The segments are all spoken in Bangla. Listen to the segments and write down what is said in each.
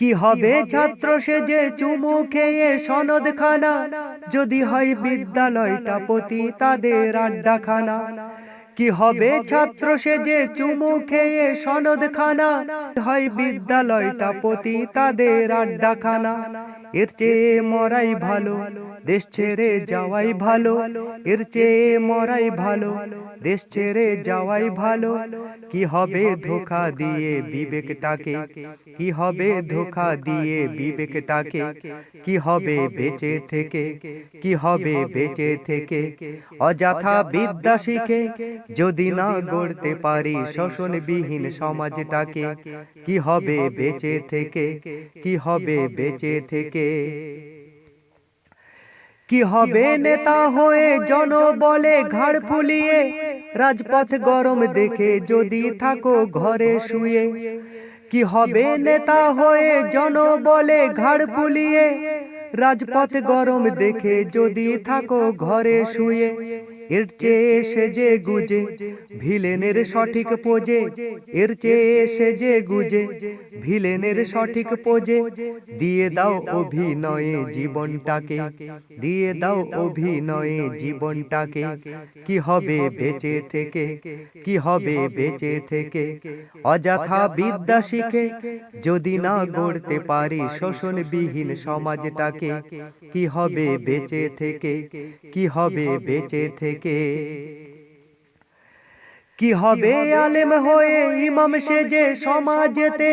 কি হবে ছাত্র সে যে চুমু খেয়ে সনদ খানা যদি হয় বিদ্যালয়টা পতি তাদের আড্ডাখানা। কি হবে ছাত্র সে যে চুমু খেয়ে সনদ খানা হয় বিদ্যালয়টা পতি তাদের আড্ডাখানা। এর চেয়ে মরাই ভালো। দেশ ছেড়ে যাওয়াই ভালো, এর চেয়ে মরাই ভালো। দেশ ছেড়ে যাওয়াই ভালো। কি হবে ধোকা দিয়ে বিবেকটাকে? কি হবে ধোকা দিয়ে বিবেকটাকে? কি হবে বেঁচে থেকে? কি হবে বেঁচে থেকে? অযথা বিদ্যা শিখে যদি না গড়তে পারি শোষণবিহীন সমাজটাকে, কি হবে বেঁচে থেকে? কি হবে বেঁচে থেকে? কি হবে নেতা হয়ে জন বলে ঘাড় ফুলিয়ে? রাজপথ গরম দেখে যদি থাকো ঘরে শুয়ে। কি হবে নেতা হয়ে জন বলে ঘাড় ফুলিয়ে? রাজপথ গরম দেখে যদি থাকো ঘরে শুয়ে। এর চেয়ে সেজে গুজে, ভিলেনের সঠিক পোজে। এর চেয়ে সেজে গুজে, ভিলেনের সঠিক পোজে। দিয়ে দাও অভিনয়ে জীবনটাকে, দিয়ে দাও অভিনয়ে জীবনটাকে। কি হবে বেঁচে থেকে, কি হবে বেঁচে থেকে? অযথা বিদ্যা শিখে, যদি না গড়তে পারি শোষণবিহীন সমাজটাকে, কি হবে বেঁচে থেকে, কি হবে বেঁচে থেকে? কি হবে আলেম হয়ে ইমাম সেজে সমাজেতে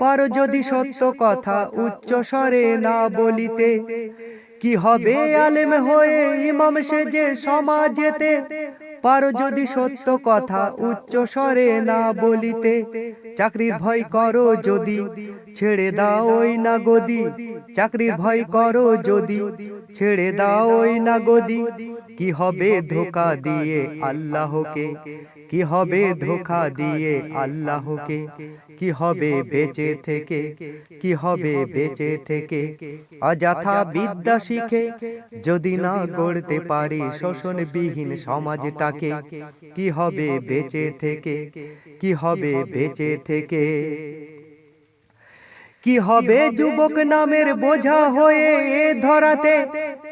পার যদি সত্য কথা উচ্চ স্বরে না বলিতে কি হবে আলেম হয়ে ইমাম সেজে সমাজেতে পারো যদি সত্য কথা উচ্চ স্বরে না বলিতে চাকরির ভয় করো যদি ছেড়ে দাও ওই না গদি চাকরির ভয় করো যদি ছেড়ে দাও ওই না গদি কি হবে ধোকা দিয়ে আল্লাহকে? কি হবে ধোকা দিয়ে আল্লাহকে? কি হবে বেঁচে থেকে? কি হবে বেঁচে থেকে? অযথা বিদ্যা শিখে যদি না গড়তে পারি শোষণবিহীন সমাজটাকে, কি হবে বেঁচে থেকে? কি হবে বেঁচে থেকে? কি হবে যুবক নামের বোঝা হয়ে এ ধরাতে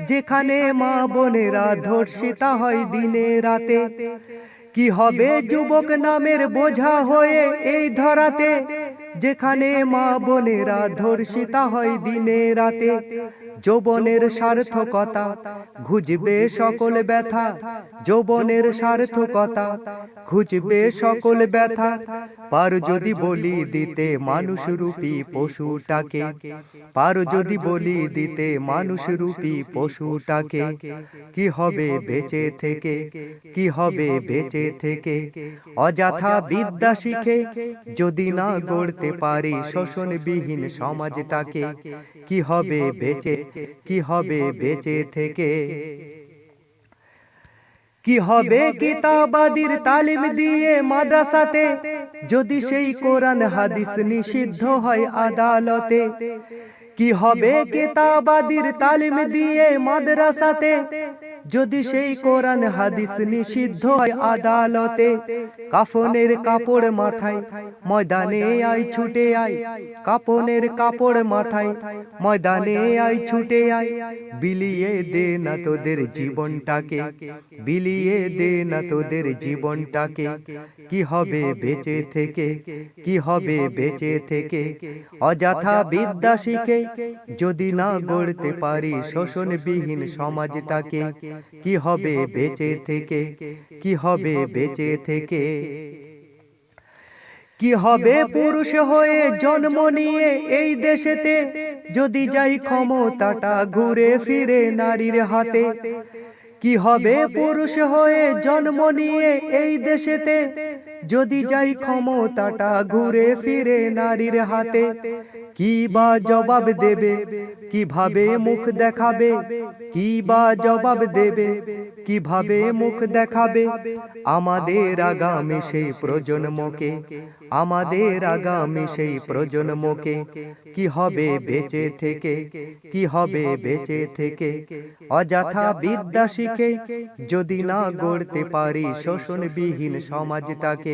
যেখানে মা বোনেরা ধর্ষিতা হয় দিনে রাতে। কি হবে যুবক নামের বোঝা হয়ে এই ধরাতে? যেখানে মা বোনেরা ধর্ষিতা হয় দিনে রাতে, যৌবনের সার্থকতা খুঁজবে সকল ব্যথা, যৌবনের সার্থকতা খুঁজবে সকল ব্যথা। পার যদি বলি দিতে মানুষ রূপী পশুটাকে, পার যদি বলি দিতে মানুষ রূপী পশুটাকে, কি হবে বেঁচে থেকে, কি হবে বেঁচে থেকে? অযথা বিদ্যা শিখে যদি না গড়তে পারি। শোষণবিহীন সমাজটাকে কি হবে বেঁচে কি হবে বেঁচে থেকে? কি হবে কিতাবাদির তালিম দিয়ে মাদ্রাসাতে? যদি সেই কোরআন হাদিস নিষিদ্ধ হয় আদালতে কি হবে কিতাবাদির তালিম দিয়ে মাদ্রাসাতে? যদি সেই কোরআন হাদিস নিষিদ্ধ হয় আদালতে, কাফনের কাপড় মাথায়, ময়দানে আই ছুটে আয়। কাপনের কাপড় মাথায়, ময়দানে আই ছুটে আয়। বিলিয়ে দে না তোদের জীবনটাকে, বিলিয়ে দে না তোদের জীবনটাকে। কি হবে বেঁচে থেকে, কি হবে বেঁচে থেকে? অযথা বিদ্যা শিখে যদি না গড়তে পারি শোষণবিহীন সমাজটাকে কি হবে বেঁচে থেকে? কি হবে বেঁচে থেকে? কি হবে পুরুষ হয়ে জন্ম নিয়ে এই দেশেতে? যদি যাই ক্ষমতাটা ঘুরে ফিরে নারীর হাতে। কি হবে পুরুষ হয়ে জন্ম নিয়ে এই দেশেতে? যদি যাই ক্ষমতাটা ঘুরে ফিরে নারীর হাতে কি বা জবাব দেবে? কীভাবে মুখ দেখাবে? কি বা জবাব দেবে? কীভাবে মুখ দেখাবে? আমাদের আগামী সেই প্রজন্মকে আমাদের আগামী সেই প্রজন্মকে কি হবে বেঁচে থেকে? কি হবে বেঁচে থেকে? অযথা বিদ্যা শিখে যদি না গড়তে পারি শোষণবিহীন সমাজটাকে